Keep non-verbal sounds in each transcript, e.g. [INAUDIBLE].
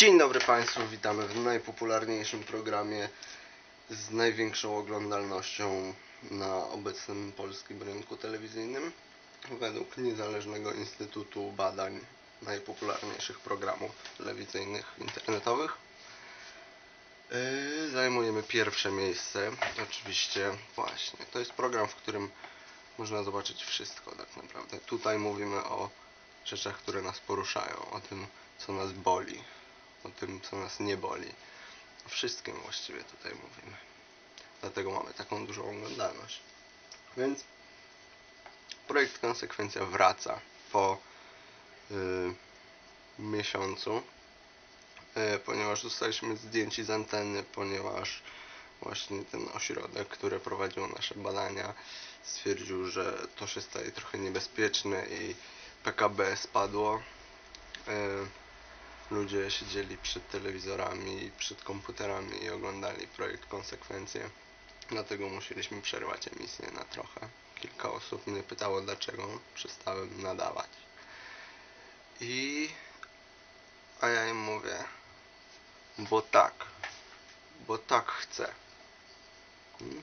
Dzień dobry Państwu, witamy w najpopularniejszym programie z największą oglądalnością na obecnym polskim rynku telewizyjnym. Według niezależnego Instytutu Badań najpopularniejszych programów telewizyjnych internetowych. Yy, Zajmujemy pierwsze miejsce. Oczywiście, właśnie, to jest program, w którym można zobaczyć wszystko tak naprawdę. Tutaj mówimy o rzeczach, które nas poruszają, o tym, co nas boli, o tym, co nas nie boli. O wszystkim właściwie tutaj mówimy. Dlatego mamy taką dużą oglądalność. Więc projekt Konsekwencja wraca po y, miesiącu, y, ponieważ zostaliśmy zdjęci z anteny, ponieważ właśnie ten ośrodek, który prowadził nasze badania, stwierdził, że to się staje trochę niebezpieczne i PKB spadło. Y, ludzie siedzieli przed telewizorami, przed komputerami i oglądali projekt Konsekwencje. Dlatego musieliśmy przerwać emisję na trochę. Kilka osób mnie pytało, dlaczego przestałem nadawać. I... A ja im mówię, bo tak. Bo tak chcę. Hmm?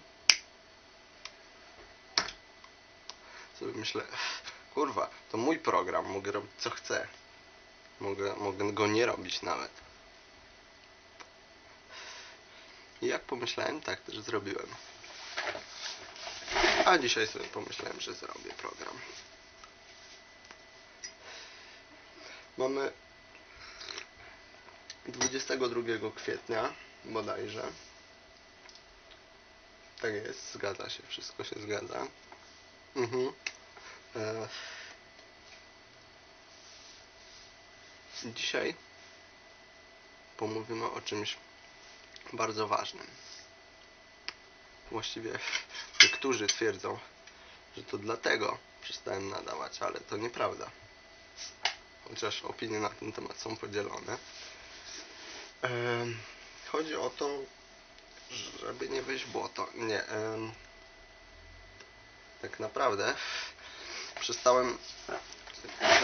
Sobie myślę, kurwa, to mój program, mogę robić co chcę. Mogę, mogę go nie robić nawet. Jak pomyślałem, tak też zrobiłem. A dzisiaj sobie pomyślałem, że zrobię program. Mamy 22 kwietnia bodajże. Tak jest, zgadza się, wszystko się zgadza. Mhm. Dzisiaj pomówimy o czymś bardzo ważnym. Właściwie [LAUGHS] niektórzy twierdzą, że to dlatego przestałem nadawać, ale to nieprawda. Chociaż opinie na ten temat są podzielone. Chodzi o to, żeby nie wejść w błoto. Nie. Tak naprawdę [LAUGHS] przestałem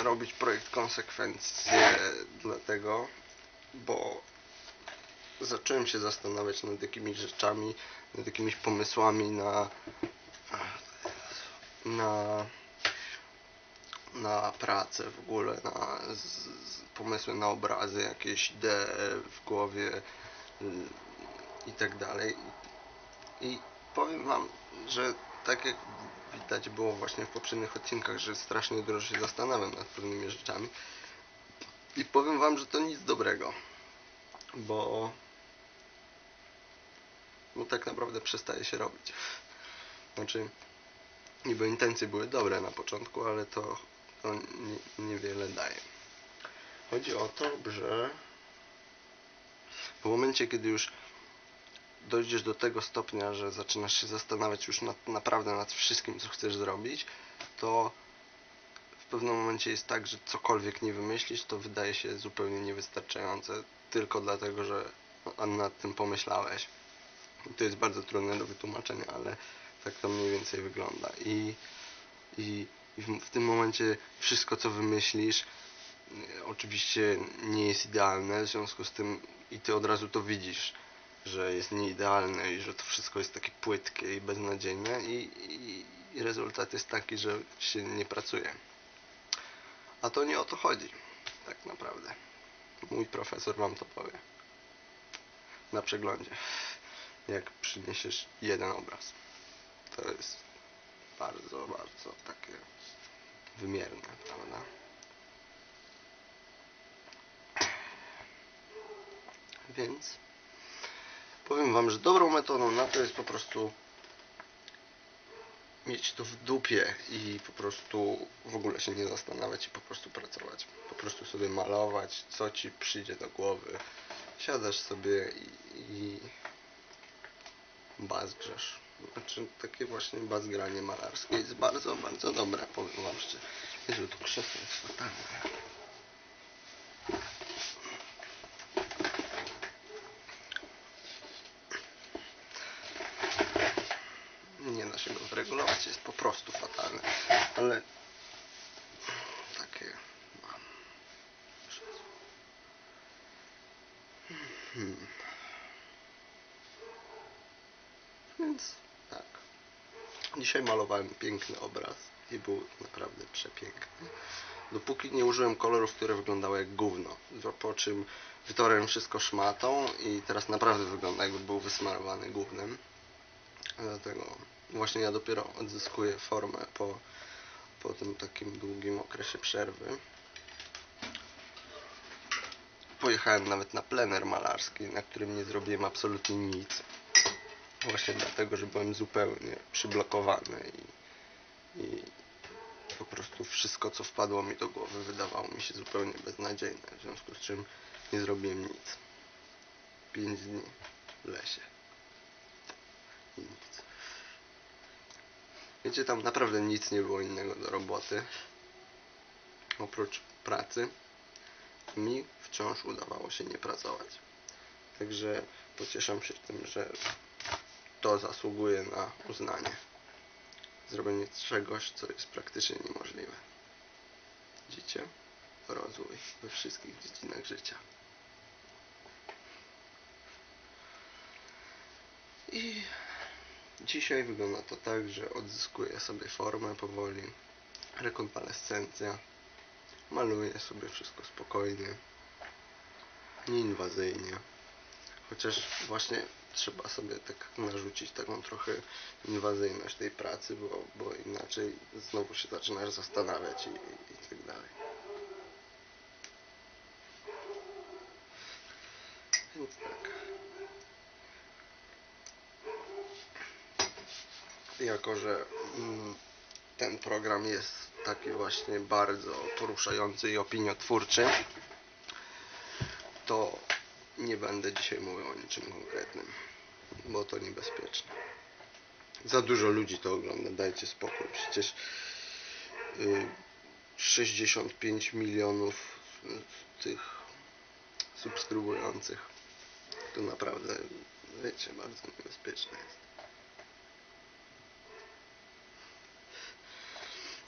robić projekt konsekwencje dlatego, bo zacząłem się zastanawiać nad jakimiś rzeczami, nad jakimiś pomysłami na na na pracę w ogóle, na z, pomysły na obrazy, jakieś idee w głowie y, i tak dalej. I powiem wam, że tak jak widać było właśnie w poprzednich odcinkach, że strasznie dużo się zastanawiam nad pewnymi rzeczami. I powiem wam, że to nic dobrego. Bo bo tak naprawdę przestaje się robić. Znaczy, niby intencje były dobre na początku, ale to, to nie, niewiele daje. Chodzi o to, że w momencie, kiedy już dojdziesz do tego stopnia, że zaczynasz się zastanawiać już nad, naprawdę nad wszystkim, co chcesz zrobić, to w pewnym momencie jest tak, że cokolwiek nie wymyślisz, to wydaje się zupełnie niewystarczające, tylko dlatego, że nad tym pomyślałeś. To jest bardzo trudne do wytłumaczenia, ale tak to mniej więcej wygląda. I, i, i w, w tym momencie wszystko, co wymyślisz, oczywiście nie jest idealne, w związku z tym i ty od razu to widzisz, że jest nieidealne i że to wszystko jest takie płytkie i beznadziejne i, i, i rezultat jest taki, że się nie pracuje. A to nie o to chodzi, tak naprawdę. Mój profesor wam to powie. Na przeglądzie jak przyniesiesz jeden obraz. To jest bardzo, bardzo takie wymierne, prawda? Więc powiem Wam, że dobrą metodą na to jest po prostu mieć to w dupie i po prostu w ogóle się nie zastanawiać i po prostu pracować. Po prostu sobie malować, co Ci przyjdzie do głowy. Siadasz sobie i, i bazgrzesz. Znaczy takie właśnie bazgranie malarskie jest bardzo, bardzo dobre, powiem wam szczerze. Jezu, to krzesło jest fatalne. Wyregulować, jest po prostu fatalne. Ale takie mam. Hmm. Więc tak. Dzisiaj malowałem piękny obraz i był naprawdę przepiękny. Dopóki nie użyłem kolorów, które wyglądały jak gówno. Po czym wytorem wszystko szmatą i teraz naprawdę wygląda jakby był wysmarowany gównem. Dlatego właśnie ja dopiero odzyskuję formę po, po tym takim długim okresie przerwy. Pojechałem nawet na plener malarski, na którym nie zrobiłem absolutnie nic. Właśnie dlatego, że byłem zupełnie przyblokowany i, i po prostu wszystko, co wpadło mi do głowy, wydawało mi się zupełnie beznadziejne. W związku z czym nie zrobiłem nic. Pięć dni w lesie. Nic. Wiecie, tam naprawdę nic nie było innego do roboty. Oprócz pracy. Mi wciąż udawało się nie pracować. Także pocieszam się tym, że to zasługuje na uznanie. Zrobienie czegoś, co jest praktycznie niemożliwe. Widzicie? Rozwój we wszystkich dziedzinach życia. I dzisiaj wygląda to tak, że odzyskuję sobie formę powoli. Rekonwalescencja. Maluję sobie wszystko spokojnie. Nieinwazyjnie. Chociaż właśnie trzeba sobie tak narzucić taką trochę inwazyjność tej pracy, bo, bo inaczej znowu się zaczynasz zastanawiać i, i, i tak dalej. Więc tak. Jako, że mm, ten program jest taki właśnie bardzo poruszający i opiniotwórczy, to nie będę dzisiaj mówił o niczym konkretnym, bo to niebezpieczne. Za dużo ludzi to ogląda, dajcie spokój. Przecież y, 65 milionów y, tych subskrybujących to naprawdę, wiecie, bardzo niebezpieczne jest.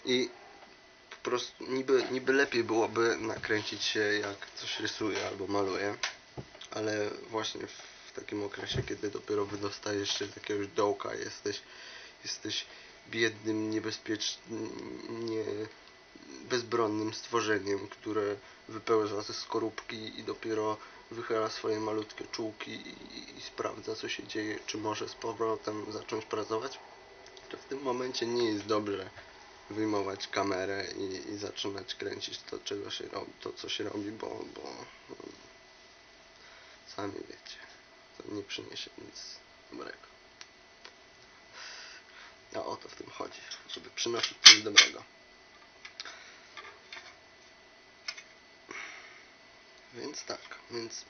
I po prostu niby, niby lepiej byłoby nakręcić się jak coś rysuję albo maluję, ale właśnie w takim okresie, kiedy dopiero wydostajesz się z jakiegoś dołka, jesteś, jesteś biednym, niebezpiecznym, nie, bezbronnym stworzeniem, które wypełza ze skorupki i dopiero wychyla swoje malutkie czułki i, i sprawdza co się dzieje, czy może z powrotem zacząć pracować, to w tym momencie nie jest dobrze wyjmować kamerę i, i zaczynać kręcić to, czego się robi, to co się robi, bo, bo no, sami wiecie, to nie przyniesie nic dobrego. A o to w tym chodzi, żeby przynosić coś dobrego. Więc tak, więc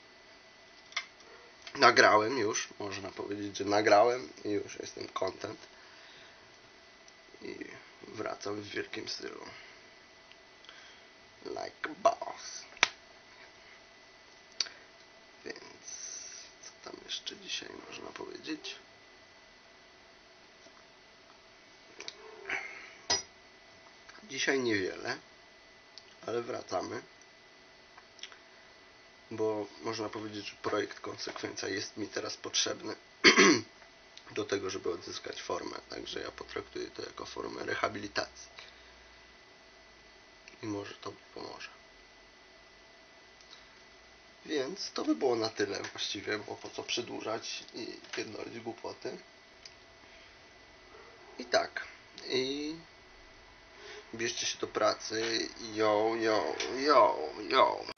nagrałem już, można powiedzieć, że nagrałem i już jestem content wracam w wielkim stylu. Like boss. Więc co tam jeszcze dzisiaj można powiedzieć? Dzisiaj niewiele, ale wracamy. Bo można powiedzieć, że projekt Konsekwencja jest mi teraz potrzebny [CLEARS THROAT] do tego, żeby odzyskać formę. Także ja potraktuję to jako formę rehabilitacji. I może to pomoże. Więc to by było na tyle właściwie, bo po co przedłużać i pierdolić głupoty. I tak. I bierzcie się do pracy. Yo, yo, yo, yo.